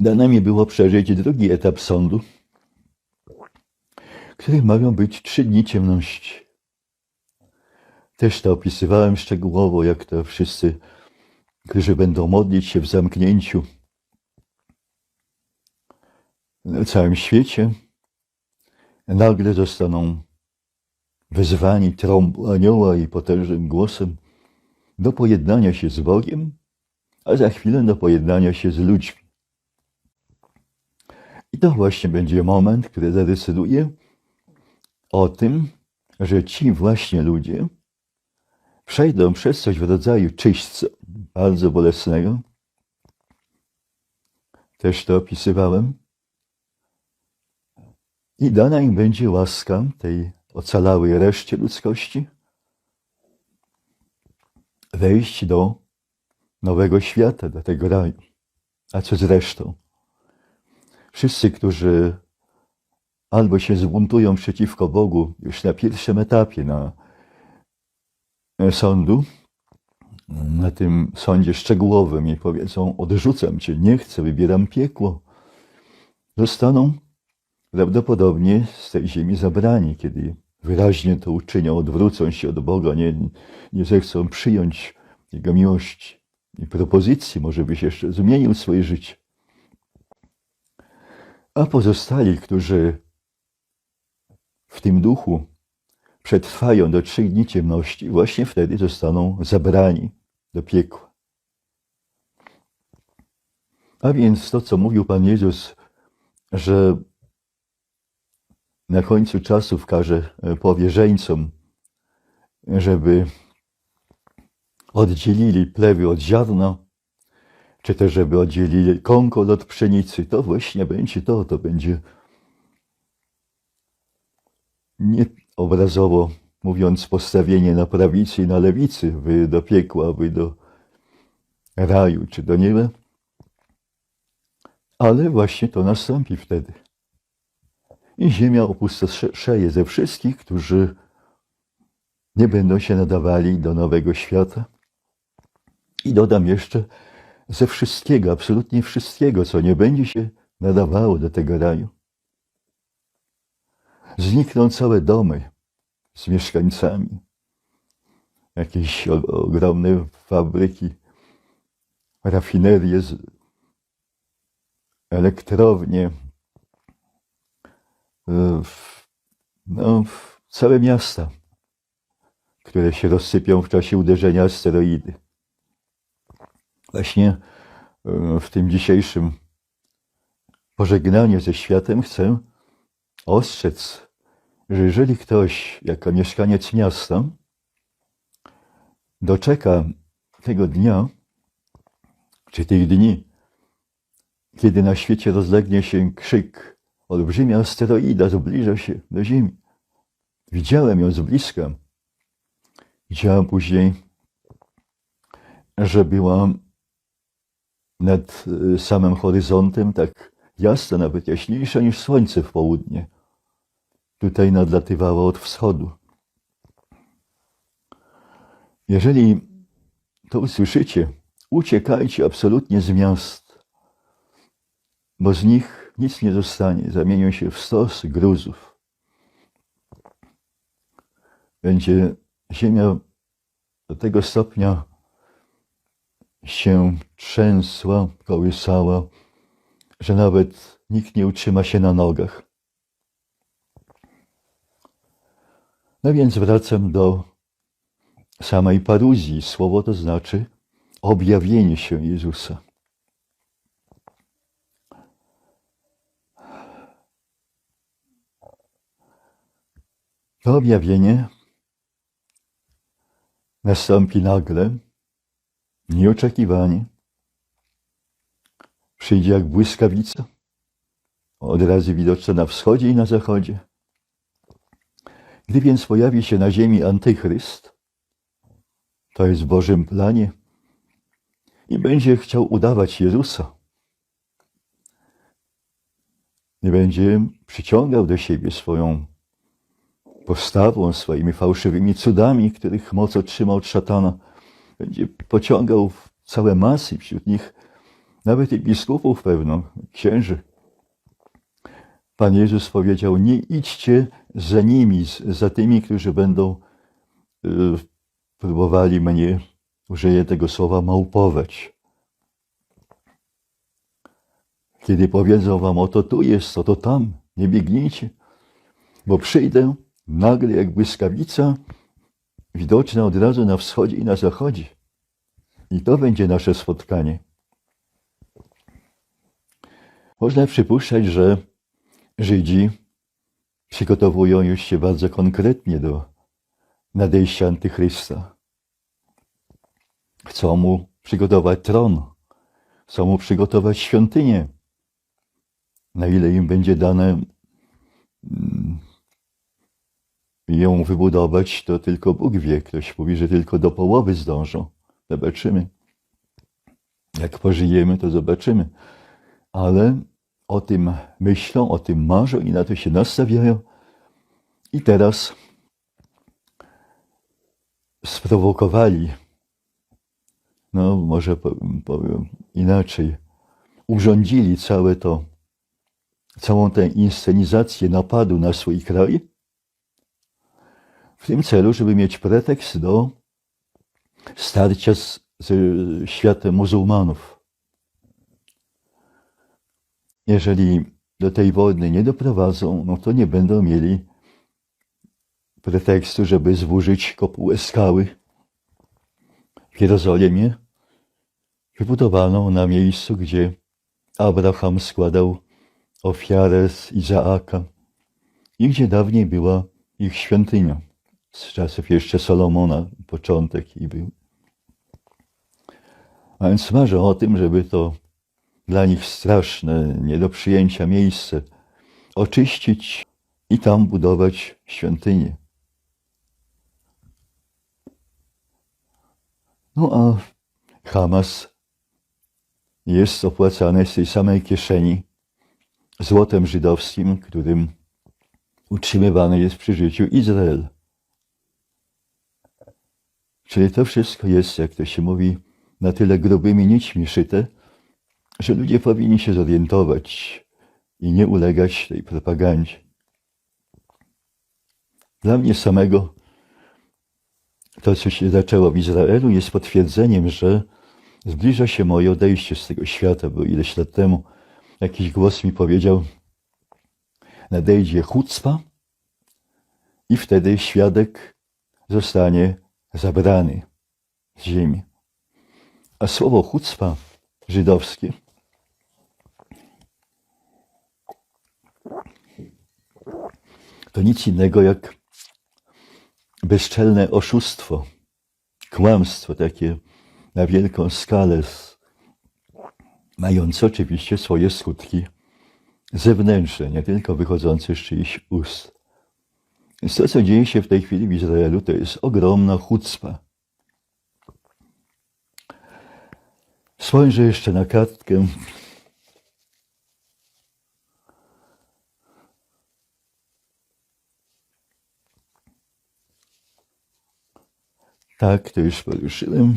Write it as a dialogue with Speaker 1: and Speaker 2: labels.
Speaker 1: Dane mi było przeżyć drugi etap sądu, którym mają być trzy dni ciemności. Też to opisywałem szczegółowo, jak to wszyscy, którzy będą modlić się w zamknięciu na całym świecie, nagle zostaną wezwani trąbą anioła i potężnym głosem do pojednania się z Bogiem, a za chwilę do pojednania się z ludźmi. I to właśnie będzie moment, który zadecyduje o tym, że ci właśnie ludzie przejdą przez coś w rodzaju czyśćca bardzo bolesnego. Też to opisywałem. I dana im będzie łaska tej ocalałej reszcie ludzkości wejść do nowego świata, do tego raju. A co z resztą? Wszyscy, którzy albo się zbuntują przeciwko Bogu już na pierwszym etapie na sądu, na tym sądzie szczegółowym i powiedzą: Odrzucam cię, nie chcę, wybieram piekło, zostaną prawdopodobnie z tej ziemi zabrani, kiedy wyraźnie to uczynią, odwrócą się od Boga, nie, nie zechcą przyjąć Jego miłości propozycji, może byś jeszcze zmienił swoje życie. A pozostali, którzy w tym duchu przetrwają do trzech dni ciemności, właśnie wtedy zostaną zabrani do piekła. A więc to, co mówił Pan Jezus, że na końcu czasów każe powierzeńcom, żeby oddzielili plewy od ziarna, czy też żeby oddzielili kąkol od pszenicy, to właśnie będzie to, to będzie nie obrazowo mówiąc postawienie na prawicy i na lewicy, wy do piekła, wy do raju czy do nieba, ale właśnie to nastąpi wtedy. I ziemia opustoszeje ze wszystkich, którzy nie będą się nadawali do nowego świata. I dodam jeszcze, ze wszystkiego, absolutnie wszystkiego, co nie będzie się nadawało do tego raju. Znikną całe domy z mieszkańcami, jakieś ogromne fabryki, rafinerie, elektrownie, no, całe miasta, które się rozsypią w czasie uderzenia asteroidy. Właśnie w tym dzisiejszym pożegnaniu ze światem chcę ostrzec, że jeżeli ktoś, jako mieszkaniec miasta, doczeka tego dnia, czy tych dni, kiedy na świecie rozlegnie się krzyk, olbrzymia asteroida zbliża się do Ziemi. Widziałem ją z bliska. Widziałem później, że była nad samym horyzontem tak jasna, nawet jaśniejsza niż słońce w południe. Tutaj nadlatywała od wschodu. Jeżeli to usłyszycie, uciekajcie absolutnie z miast, bo z nich nic nie zostanie. Zamienią się w stos gruzów. Będzie ziemia do tego stopnia się trzęsła, kołysała, że nawet nikt nie utrzyma się na nogach. No więc wracam do samej paruzji. Słowo to znaczy objawienie się Jezusa. To objawienie nastąpi nagle, nieoczekiwanie. Przyjdzie jak błyskawica, od razu widoczna na wschodzie i na zachodzie. Gdy więc pojawi się na ziemi antychryst, to jest w Bożym planie i będzie chciał udawać Jezusa. I będzie przyciągał do siebie swoją postawą, swoimi fałszywymi cudami, których moc otrzymał od szatana. Będzie pociągał całe masy, wśród nich nawet biskupów pewno, księży. Pan Jezus powiedział: Nie idźcie za nimi, za tymi, którzy będą y, próbowali mnie, użyję tego słowa, małpować. Kiedy powiedzą wam, oto tu jest, oto tam, nie biegnijcie, bo przyjdę nagle jak błyskawica, widoczna od razu na wschodzie i na zachodzie. I to będzie nasze spotkanie. Można przypuszczać, że Żydzi przygotowują już się bardzo konkretnie do nadejścia Antychrysta. Chcą mu przygotować tron, chcą mu przygotować świątynię. Na ile im będzie dane ją wybudować, to tylko Bóg wie. Ktoś mówi, że tylko do połowy zdążą. Zobaczymy. Jak pożyjemy, to zobaczymy. Ale o tym myślą, o tym marzą i na to się nastawiają. I teraz sprowokowali, no może po- powiem inaczej, urządzili całe to, całą tę inscenizację napadu na swój kraj w tym celu, żeby mieć pretekst do starcia z, z światem muzułmanów. Jeżeli do tej wojny nie doprowadzą, no to nie będą mieli pretekstu, żeby zburzyć kopułę skały w Jerozolimie, wybudowaną na miejscu, gdzie Abraham składał ofiarę z Izaaka i gdzie dawniej była ich świątynia. Z czasów jeszcze Salomona początek i był. A więc marzą o tym, żeby to dla nich straszne, nie do przyjęcia miejsce oczyścić i tam budować świątynię. No a Hamas jest opłacany z tej samej kieszeni złotem żydowskim, którym utrzymywany jest przy życiu Izrael. Czyli to wszystko jest, jak to się mówi, na tyle grubymi nićmi szyte, że ludzie powinni się zorientować i nie ulegać tej propagandzie. Dla mnie samego to, co się zaczęło w Izraelu, jest potwierdzeniem, że zbliża się moje odejście z tego świata, bo ileś lat temu jakiś głos mi powiedział, nadejdzie chucpa i wtedy świadek zostanie zabrany z ziemi. A słowo chucpa żydowskie to nic innego jak bezczelne oszustwo, kłamstwo takie na wielką skalę, mające oczywiście swoje skutki zewnętrzne, nie tylko wychodzące z czyichś ust. Więc to, co dzieje się w tej chwili w Izraelu, to jest ogromna chucpa. Spojrzę jeszcze na kartkę. Tak, to już poruszyłem.